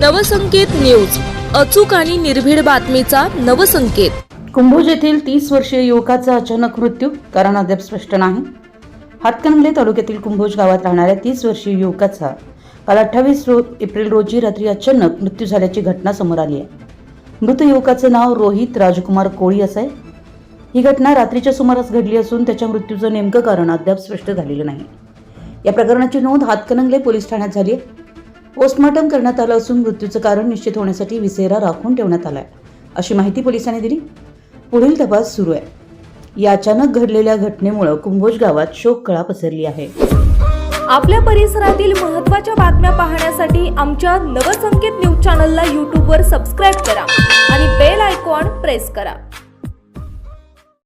Navsanket news. अचूक आणि निर्भीड बातमीचा नवसंकेत. कुंभोज येथील तीस वर्षीय युवकाचा अचानक मृत्यू कारण अद्याप स्पष्ट नाही. हातकणंगले तालुक्यातील कुंभोज गावात राहणाऱ्या तीस वर्षीय युवकाचा काल अठ्ठावीस रो एप्रिल रोजी रात्री अचानक मृत्यू झाल्याची घटना समोर आली आहे. मृत युवकाचं नाव रोहित राजकुमार कोळी असं आहे. ही घटना रात्रीच्या सुमारास घडली असून त्याच्या मृत्यूचं नेमकं कारण अद्याप स्पष्ट झालेलं नाही. या प्रकरणाची नोंद हातकणंगले पोलीस ठाण्यात झाली आहे. पोस्टमॉर्टम करण्यात आलं असून मृत्यूचं कारण निश्चित होण्यासाठी विसेरा राखून ठेवण्यात आलाय. अशी माहिती पोलिसांनी दिली. पुढील तपास सुरू आहे. या अचानक घडलेल्या घटनेमुळे कुंभोज गावात शोककळा पसरली आहे. आपल्या परिसरातील महत्त्वाच्या बातम्या पाहण्यासाठी आमच्या नवसंकेत न्यूज चॅनलला यूट्यूबवर सबस्क्राईब करा आणि बेल आयकॉन प्रेस करा.